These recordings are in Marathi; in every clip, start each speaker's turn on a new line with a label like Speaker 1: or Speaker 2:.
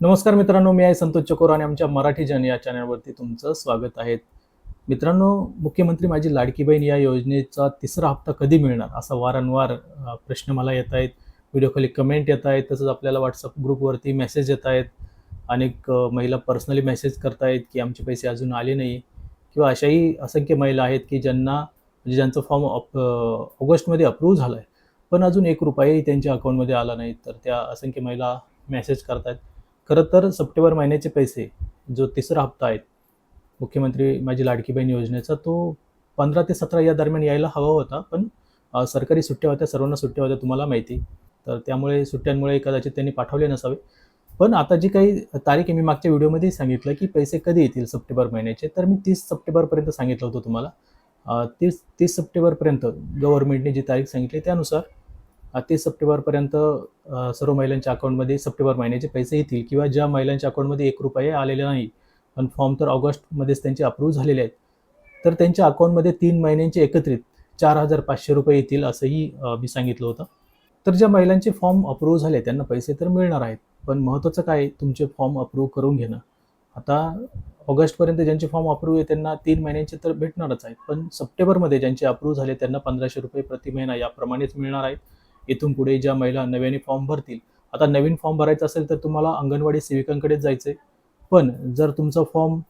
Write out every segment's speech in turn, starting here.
Speaker 1: नमस्कार मित्रांनो मी आहे संतोष चकोर आणि आमच्या मराठी जन या चॅनलवरती तुमचं स्वागत आहे. मित्रांनो मुख्यमंत्री माझी लाडकी बहीण या योजनेचा तिसरा हप्ता कधी मिळणार असा वारंवार प्रश्न मला येत आहेत. व्हिडिओ खाली कमेंट येत आहेत तसंच आपल्याला व्हॉट्सअप ग्रुपवरती मेसेज येत आहेत. अनेक महिला पर्सनली मेसेज करतायत की आमचे पैसे अजून आले नाही. किंवा अशाही असंख्य महिला आहेत की ज्यांना म्हणजे ज्यांचं फॉर्म अप ऑगस्टमध्ये अप्रूव्ह झालं आहे पण अजून एक रुपयाही त्यांच्या अकाउंटमध्ये आला नाही. तर त्या असंख्य महिला मेसेज करतायत खरं तर सप्टेंबर महिन्याचे पैसे जो तिसरा हप्ता आहे मुख्यमंत्री माझी लाडकी बहीण योजनेचा तो पंधरा ते सतरा या दरम्यान यायला हवा होता पण सरकारी सुट्ट्या होत्या सर्वांना सुट्ट्या होत्या तुम्हाला माहिती. तर त्यामुळे सुट्ट्यांमुळे कदाचित त्यांनी पाठवले नसावे. पण आता जी काही तारीख आहे मी मागच्या व्हिडिओमध्ये सांगितलं की पैसे कधी येतील सप्टेंबर महिन्याचे तर मी तीस सप्टेंबरपर्यंत सांगितलं होतं तुम्हाला. तीस तीस सप्टेंबरपर्यंत गव्हर्नमेंटने जी तारीख सांगितली त्यानुसार तीस सप्टेंबरपर्यंत सर्व महिलांच्या अकाउंटमध्ये सप्टेंबर महिन्याचे पैसे येतील किंवा ज्या महिलांच्या अकाउंटमध्ये एक रुपये आलेले नाही पण फॉर्म तर ऑगस्टमध्येच त्यांचे अप्रूव्ह झालेले आहेत तर त्यांच्या अकाउंटमध्ये तीन महिन्यांचे एकत्रित चार हजार पाचशे रुपये येतील असंही मी सांगितलं होतं. तर ज्या महिलांचे फॉर्म अप्रूव्ह झाले त्यांना पैसे तर मिळणार आहेत पण महत्त्वाचं काय आहे, तुमचे फॉर्म अप्रूव्ह करून घेणं. आता ऑगस्टपर्यंत ज्यांचे फॉर्म अप्रूव्ह आहे त्यांना तीन महिन्यांचे तर भेटणारच आहेत पण सप्टेंबरमध्ये ज्यांचे अप्रूव्ह झाले त्यांना पंधराशे रुपये प्रति महिना याप्रमाणेच मिळणार आहेत. इथून पुढे ज्या महिला नव्याने फॉर्म भरतील. आता नवीन फॉर्म भरायचा असेल तर तुम्हाला अंगणवाडी सेविकांकडेच जायचं आहे पण जर तुमचा फॉर्म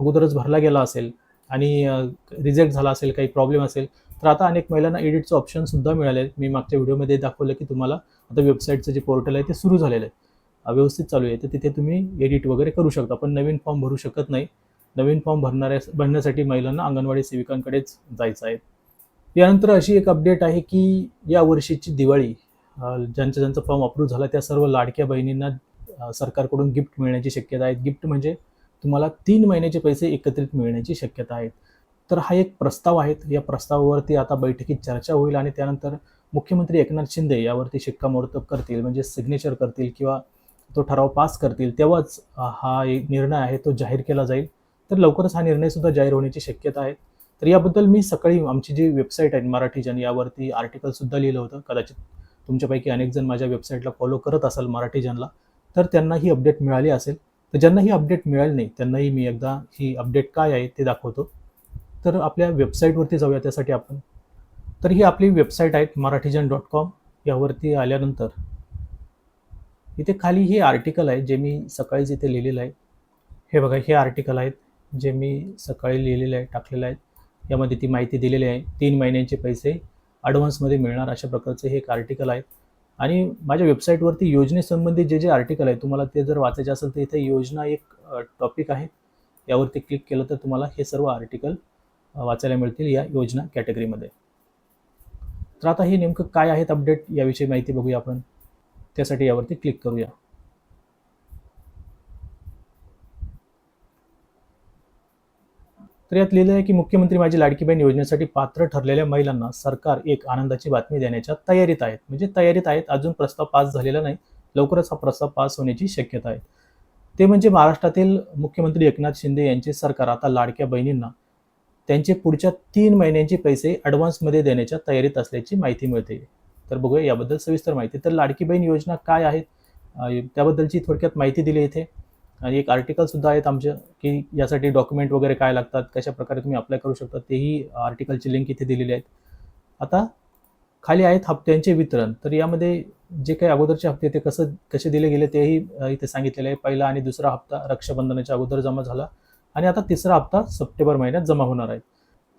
Speaker 1: अगोदरच भरला गेला असेल आणि रिजेक्ट झाला असेल काही प्रॉब्लेम असेल तर आता अनेक महिलांना एडिटचं ऑप्शनसुद्धा मिळाले मी मागच्या व्हिडिओमध्ये दाखवलं की तुम्हाला आता वेबसाईटचं जे पोर्टल आहे ते सुरू झालेलं आहे. व्यवस्थित चालू आहे. तर तिथे तुम्ही एडिट वगैरे करू शकता. पण नवीन फॉर्म भरू शकत नाही. नवीन फॉर्म भरणाऱ्या भरण्यासाठी महिलांना अंगणवाडी सेविकांकडेच जायचं आहे. यानंतर अशी एक अपडेट आहे की या वर्षीची दिवाळी ज्यांचा ज्यांचा फॉर्म अप्रूव्ह झाला त्या सर्व लाडक्या बहिणींना सरकारकडून गिफ्ट मिळण्याची शक्यता आहे. गिफ्ट म्हणजे तुम्हाला तीन महिन्याचे पैसे एकत्रित मिळण्याची शक्यता आहे. तर हा एक प्रस्ताव आहे. या प्रस्तावावरती आता बैठकीत चर्चा होईल आणि त्यानंतर मुख्यमंत्री एकनाथ शिंदे यावरती शिक्कामोर्तब करतील म्हणजे सिग्नेचर करतील किंवा तो ठराव पास करतील तेव्हाच हा एक निर्णय आहे तो जाहीर केला जाईल. तर लवकरच हा निर्णयसुद्धा जाहीर होण्याची शक्यता आहे. तर याबद्दल मी सकाळी आमची जी वेबसाईट आहे मराठी जन यावरती आर्टिकलसुद्धा लिहिलं होतं. कदाचित तुमच्यापैकी अनेक जण माझ्या वेबसाईटला फॉलो करत असाल मराठी जनला तर त्यांना ही अपडेट मिळाली असेल. तर ज्यांना ही अपडेट मिळाली नाही त्यांनाही मी एकदा ही अपडेट काय आहे ते दाखवतो. तर आपल्या वेबसाईटवरती जाऊया त्यासाठी आपण. तर ही आपली वेबसाईट आहे मराठीजन डॉट कॉम यावरती आल्यानंतर इथे खाली हे आर्टिकल आहे जे मी सकाळीच इथे लिहिलेलं आहे. हे बघा हे आर्टिकल आहेत जे मी सकाळी लिहिलेलं आहे टाकलेलं आहे. यामध्ये ती माहिती दिलेली आहे. तीन महिन्यांचे पैसे ॲडव्हान्समध्ये मिळणार अशा प्रकारचे हे एक आर्टिकल आहे. आणि माझ्या वेबसाईटवरती योजनेसंबंधी जे जे आर्टिकल आहे तुम्हाला ते जर वाचायचे असेल तर इथे योजना एक टॉपिक आहे. यावरती क्लिक केलं तर तुम्हाला हे सर्व आर्टिकल वाचायला मिळतील या योजना कॅटेगरीमध्ये तर आता हे नेमकं काय आहेत अपडेट याविषयी माहिती बघूया आपण. त्यासाठी यावरती क्लिक करूया. तर यात लिहिलं आहे की मुख्यमंत्री माझी लाडकी बहीण योजनेसाठी पात्र ठरलेल्या महिलांना सरकार एक आनंदाची बातमी देण्याच्या तयारीत आहेत. म्हणजे तयारीत आहेत अजून प्रस्ताव पास झालेला नाही. लवकरच हा प्रस्ताव पास होण्याची शक्यता आहे. ते म्हणजे महाराष्ट्रातील मुख्यमंत्री एकनाथ शिंदे यांचे सरकार. आता लाडक्या बहिणींना त्यांचे पुढच्या तीन महिन्यांचे पैसे ॲडव्हान्समध्ये देण्याच्या तयारीत असल्याची माहिती मिळते. तर बघूया याबद्दल सविस्तर माहिती. तर लाडकी बहीण योजना काय आहेत त्याबद्दलची थोडक्यात माहिती दिली इथे. आणि एक आर्टिकलसुद्धा आहेत आमच्या की यासाठी डॉक्युमेंट वगैरे काय लागतात कशा प्रकारे तुम्ही अप्लाय करू शकता तेही आर्टिकलची लिंक इथे दिलेली आहेत. आता खाली आहेत हप्त्यांचे वितरण. तर यामध्ये जे काही अगोदरचे हप्ते ते कसं कसे दिले गेले तेही इथे सांगितलेले आहे. पहिला आणि दुसरा हप्ता रक्षाबंधनाच्या अगोदर जमा झाला. आणि आता तिसरा हप्ता सप्टेंबर महिन्यात जमा होणार आहे.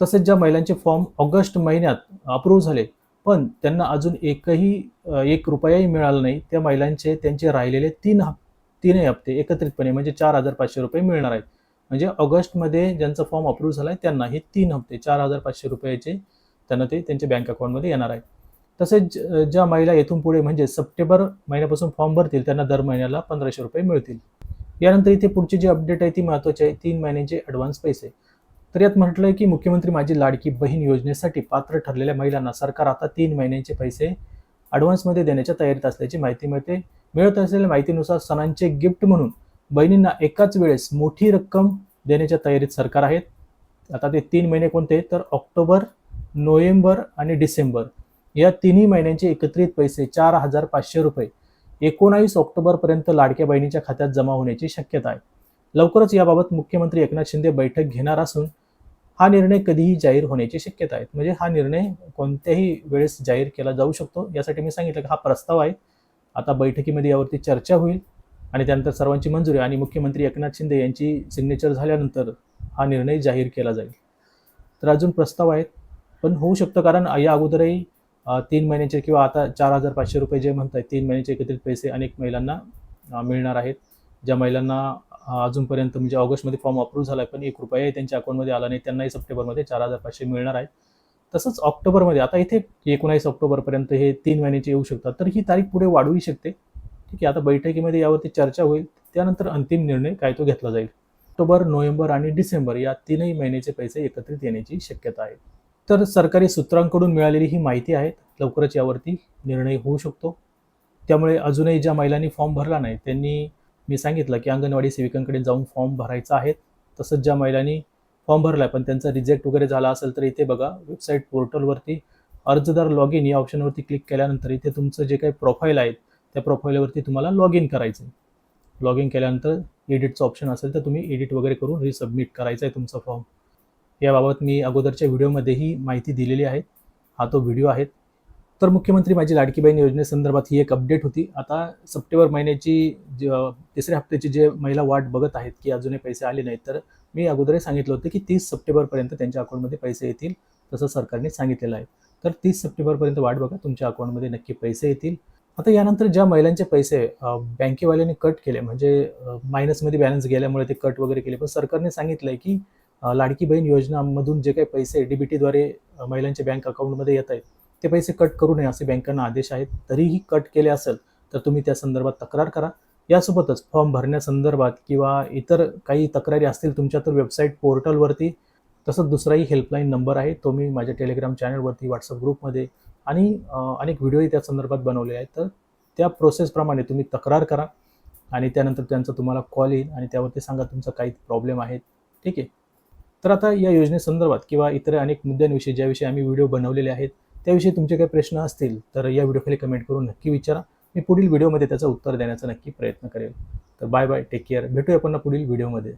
Speaker 1: तसेच ज्या महिलांचे फॉर्म ऑगस्ट महिन्यात अप्रूव्ह झाले पण त्यांना अजून एकही एक रुपयाही मिळाला नाही. त्या महिलांचे त्यांचे राहिलेले तीन हप्ते तीनही हप्ते एकत्रितपणे म्हणजे चार हजार पाचशे रुपये मिळणार आहेत. म्हणजे ऑगस्टमध्ये ज्यांचा फॉर्म अप्रूव्ह झाला आहे त्यांना हे तीन हप्ते चार हजार पाचशे रुपयाचे त्यांना ते त्यांच्या बँक अकाउंटमध्ये येणार आहेत. तसेच ज्या महिला येथून पुढे म्हणजे सप्टेंबर महिन्यापासून फॉर्म भरतील त्यांना दर महिन्याला पंधराशे रुपये मिळतील. यानंतर इथे पुढची जी अपडेट आहे ती महत्त्वाची आहे तीन महिन्यांचे ॲडव्हान्स पैसे. तर यात म्हटलं आहे की मुख्यमंत्री माझी लाडकी बहीण योजनेसाठी पात्र ठरलेल्या महिलांना सरकार आता तीन महिन्यांचे पैसे ॲडव्हान्समध्ये देण्याच्या तयारीत असल्याची माहिती मिळते. मिळत असलेल्या माहितीनुसार सणांचे गिफ्ट म्हणून बहिणींना एकाच वेळेस मोठी रक्कम देण्याच्या तयारीत सरकार आहेत. आता ते तीन महिने कोणते? तर ऑक्टोबर नोव्हेंबर आणि डिसेंबर. या तिन्ही महिन्यांचे एकत्रित पैसे चार हजार पाचशे रुपये. एकोणावीस ऑक्टोबरपर्यंत लाडक्या बहिणीच्या खात्यात जमा होण्याची शक्यता आहे. लवकरच याबाबत मुख्यमंत्री एकनाथ शिंदे बैठक घेणार असून हा निर्णय कधीही जाहीर होण्याची शक्यता आहे. म्हणजे हा निर्णय कोणत्याही वेळेस जाहीर केला जाऊ शकतो यासाठी मी सांगितलं की हा प्रस्ताव आहे. आता बैठकीमध्ये यावरती चर्चा होईल आणि त्यानंतर सर्वांची मंजुरी आणि मुख्यमंत्री एकनाथ शिंदे यांची सिग्नेचर झाल्यानंतर हा निर्णय जाहीर केला जाईल. तर अजून प्रस्ताव आहेत पण होऊ शकतं कारण या अगोदरही तीन महिन्याचे किंवा आता चार हजार पाचशे रुपये जे म्हणत आहेत तीन महिन्याचे एकत्रित पैसे अनेक महिलांना मिळणार आहेत. ज्या महिलांना अजूनपर्यंत म्हणजे ऑगस्टमध्ये फॉर्म अप्रूव्ह झाला आहे पण एक रुपयाही त्यांच्या अकाउंटमध्ये आला नाही त्यांनाही सप्टेंबरमध्ये चार हजार पाचशे मिळणार आहेत तसंच ऑक्टोबरमध्ये आता इथे एकोणावीस ऑक्टोबरपर्यंत हे तीन महिन्याचे येऊ शकतात. तर ही तारीख पुढे वाढवू शकते. ठीक आहे आता बैठकीमध्ये यावरती चर्चा होईल. त्यानंतर अंतिम निर्णय काय तो घेतला जाईल. ऑक्टोबर नोव्हेंबर आणि डिसेंबर या तीनही महिन्याचे पैसे एकत्रित येण्याची शक्यता आहे. तर सरकारी सूत्रांकडून मिळालेली ही माहिती आहे. लवकरच यावरती निर्णय होऊ शकतो. त्यामुळे अजूनही ज्या महिलांनी फॉर्म भरला नाही त्यांनी मी सांगितलं की अंगणवाडी सेविकांकडे जाऊन फॉर्म भरायचा आहे. तसंच ज्या महिलांनी फॉर्म भरला पण त्यांचा रिजेक्ट वगैरे झाला असेल तर इथे बघा वेबसाईट पोर्टलवरती अर्जदार लॉग इन या ऑप्शनवरती क्लिक केल्यानंतर इथे तुमचं जे काही प्रोफाईल आहे त्या प्रोफाईलवरती तुम्हाला लॉग इन करायचं आहे लॉग इन केल्यानंतर एडिटचं ऑप्शन असेल तर तुम्ही एडिट वगैरे करून रिसबमिट करायचा आहे तुमचा फॉर्म याबाबत मी अगोदरच्या व्हिडिओमध्येही माहिती दिलेली आहे. हा तो व्हिडिओ आहे. तर मुख्यमंत्री माझी लाडकी बहीण योजनेसंदर्भात ही एक अपडेट होती. आता सप्टेंबर महिन्याची जे तिसऱ्या हप्त्याची जे महिला वाट बघत आहेत की अजूनही पैसे आले नाहीत तर मी अगोदरही सांगितलं होतं की तीस सप्टेंबरपर्यंत त्यांच्या अकाउंटमध्ये पैसे येतील तसं सरकारने सांगितलेलं आहे. तर तीस सप्टेंबरपर्यंत वाट बघा तुमच्या अकाउंटमध्ये नक्की पैसे येतील. आता यानंतर ज्या महिलांचे पैसे बँकेवाल्याने कट केले म्हणजे मायनसमध्ये बॅलन्स गेल्यामुळे ते कट वगैरे केले पण सरकारने सांगितलंय की लाडकी बहीण योजनामधून जे काही पैसे डीबीटीद्वारे महिलांच्या बँक अकाउंटमध्ये येत आहेत ते पैसे कट करू नये असे बँकांना आदेश आहेत. तरीही कट केले असेल तर तुम्ही त्या संदर्भात तक्रार करा. यासोबतच फॉर्म भरण्यासंदर्भात किंवा इतर काही तक्रारी असतील तुमच्या तर वेबसाईट पोर्टलवरती तसंच दुसराही हेल्पलाईन नंबर आहे तो मी माझ्या टेलिग्राम चॅनलवरती व्हॉट्सअप ग्रुपमध्ये आणि अनेक व्हिडिओही त्या संदर्भात बनवले आहेत. तर त्या प्रोसेसप्रमाणे तुम्ही तक्रार करा आणि त्यानंतर त्यांचा तुम्हाला कॉल येईल आणि त्यावरती सांगा तुमचा काही प्रॉब्लेम आहे. ठीक आहे? तर आता या योजनेसंदर्भात किंवा इतर अनेक मुद्द्यांविषयी ज्याविषयी आम्ही व्हिडिओ बनवलेले आहेत त्याविषयी तुमचे काही प्रश्न असतील तर या व्हिडिओखाली कमेंट करून नक्की विचारा. मी पुढील व्हिडिओमध्ये त्याचं उत्तर देण्याचा नक्की प्रयत्न करेल. तर बाय बाय टेक केअर भेटूया पुन्हा पुढील व्हिडिओमध्ये.